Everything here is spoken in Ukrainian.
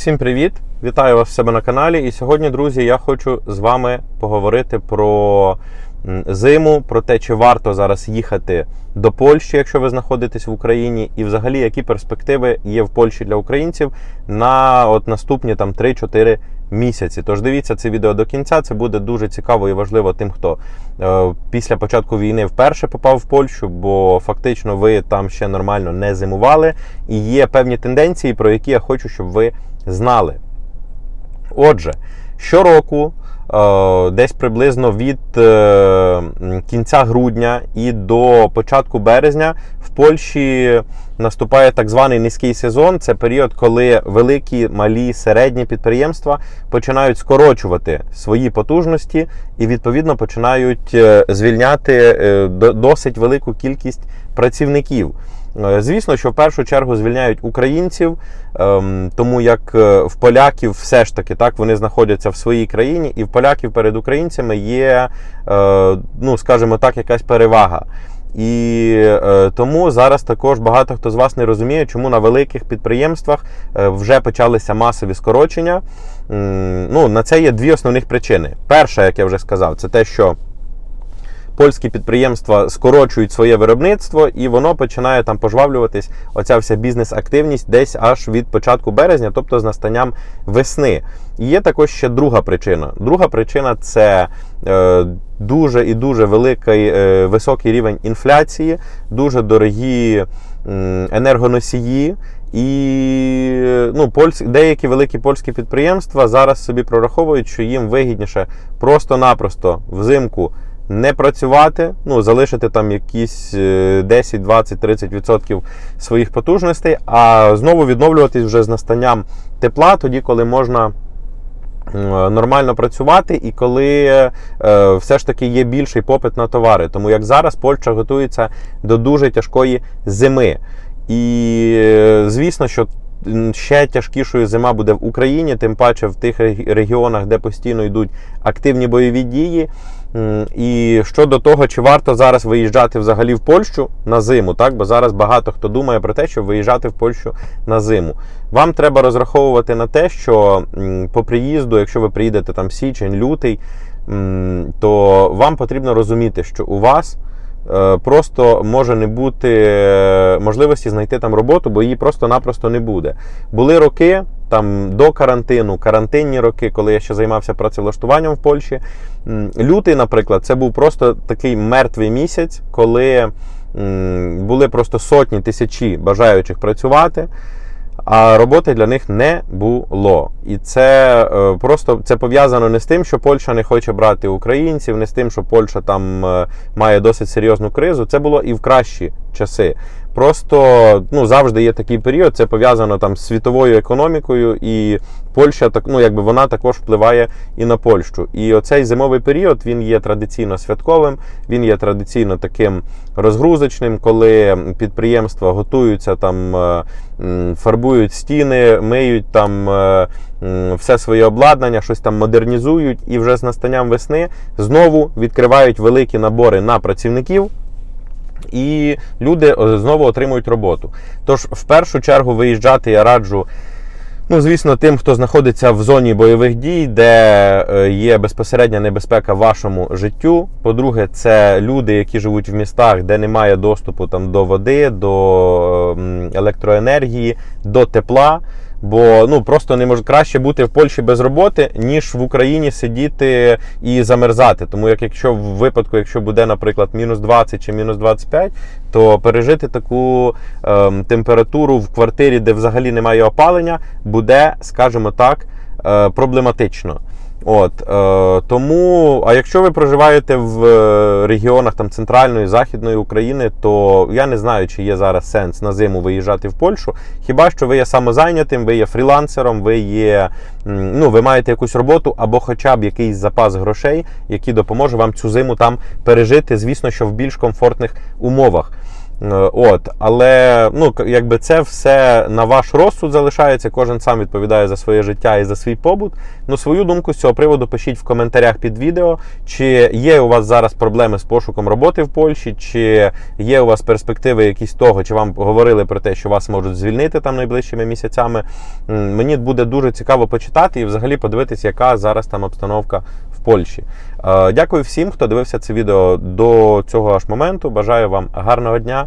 Всім привіт! Вітаю вас в себе на каналі. І сьогодні, друзі, я хочу з вами поговорити про зиму, про те, чи варто зараз їхати до Польщі, якщо ви знаходитесь в Україні, і взагалі які перспективи є в Польщі для українців на от наступні там 3-4 місяці. Тож дивіться це відео до кінця. Це буде дуже цікаво і важливо тим, хто е, після початку війни вперше попав в Польщу, бо фактично ви там ще нормально не зимували. І є певні тенденції, про які я хочу, щоб ви знали. Отже, щороку, десь приблизно від е, кінця грудня і до початку березня в Польщі наступає так званий низький сезон. Це період, коли великі, малі, середні підприємства починають скорочувати свої потужності і відповідно починають е, звільняти е, до- досить велику кількість працівників. Е, Звісно, що в першу чергу звільняють українців, ем, тому як е, в поляків все ж таки так вони знаходяться в своїй країні, і в поляків перед українцями є, е, ну скажімо так, якась перевага. І е, тому зараз також багато хто з вас не розуміє, чому на великих підприємствах е, вже почалися масові скорочення. М, Ну, на це є дві основних причини. Перша, як я вже сказав, це те, що польські підприємства скорочують своє виробництво, і воно починає там пожвавлюватись. Оця вся бізнес-активність десь аж від початку березня, тобто з настанням весни. І є також ще друга причина. Друга причина це е, дуже і дуже великий е, високий рівень інфляції, дуже дорогі м, енергоносії. І ну, польсь, деякі великі польські підприємства зараз собі прораховують, що їм вигідніше просто-напросто взимку не працювати, ну, залишити там якісь е, 10, 20, 30% своїх потужностей, а знову відновлюватись вже з настанням тепла, тоді, коли можна. Нормально працювати, і коли е, все ж таки є більший попит на товари. Тому як зараз Польща готується до дуже тяжкої зими. І е, звісно, що ще тяжкішою зима буде в Україні, тим паче в тих регіонах, де постійно йдуть активні бойові дії. І щодо того, чи варто зараз виїжджати взагалі в Польщу на зиму, так? бо зараз багато хто думає про те, щоб виїжджати в Польщу на зиму. Вам треба розраховувати на те, що по приїзду, якщо ви приїдете там січень, лютий, то вам потрібно розуміти, що у вас просто може не бути е, можливості знайти там роботу, бо її просто-напросто не буде. Були роки там до карантину, карантинні роки, коли я ще займався працевлаштуванням в Польщі. Лютий, наприклад, це був просто такий мертвий місяць, коли були просто сотні тисячі бажаючих працювати. А роботи для них не було. І це е, просто це пов'язано не з тим, що Польща не хоче брати українців, не з тим, що Польща там е, має досить серйозну кризу. Це було і в кращі часи. Просто ну завжди є такий період. Це пов'язано там з світовою економікою, і Польща так, ну якби вона також впливає і на Польщу. І оцей зимовий період він є традиційно святковим, він є традиційно таким розгрузочним, коли підприємства готуються там, е, фарбують стіни, миють там е, все своє обладнання, щось там модернізують, і вже з настанням весни знову відкривають великі набори на працівників. І люди е, знову отримують роботу. Тож, в першу чергу, виїжджати я раджу. Ну, звісно, тим, хто знаходиться в зоні бойових дій, де е, є безпосередня небезпека вашому життю. По-друге, це люди, які живуть в містах, де немає доступу там до води, до ем, електроенергії, до тепла. Бо ну просто не може краще бути в Польщі без роботи, ніж в Україні сидіти і замерзати. Тому як якщо в випадку, якщо буде, наприклад, мінус 20 чи мінус 25, то пережити таку ем, температуру в квартирі, де взагалі немає опалення, буде, скажімо так, е, проблематично. От е, тому, а якщо ви проживаєте в е, регіонах там центральної західної України, то я не знаю, чи є зараз сенс на зиму виїжджати в Польщу. Хіба що ви є самозайнятим, ви є фрілансером, ви є ну, ви маєте якусь роботу або хоча б якийсь запас грошей, який допоможе вам цю зиму там пережити, звісно, що в більш комфортних умовах. Е, От, але ну, якби це все на ваш розсуд залишається. Кожен сам відповідає за своє життя і за свій побут. Ну, свою думку з цього приводу пишіть в коментарях під відео. Чи є у вас зараз проблеми з пошуком роботи в Польщі, чи є у вас перспективи якісь того, чи вам говорили про те, що вас можуть звільнити там найближчими місяцями. Мені буде дуже цікаво почитати і взагалі подивитись, яка зараз там обстановка в Польщі. Е, Дякую всім, хто дивився це відео до цього аж моменту. Бажаю вам гарного дня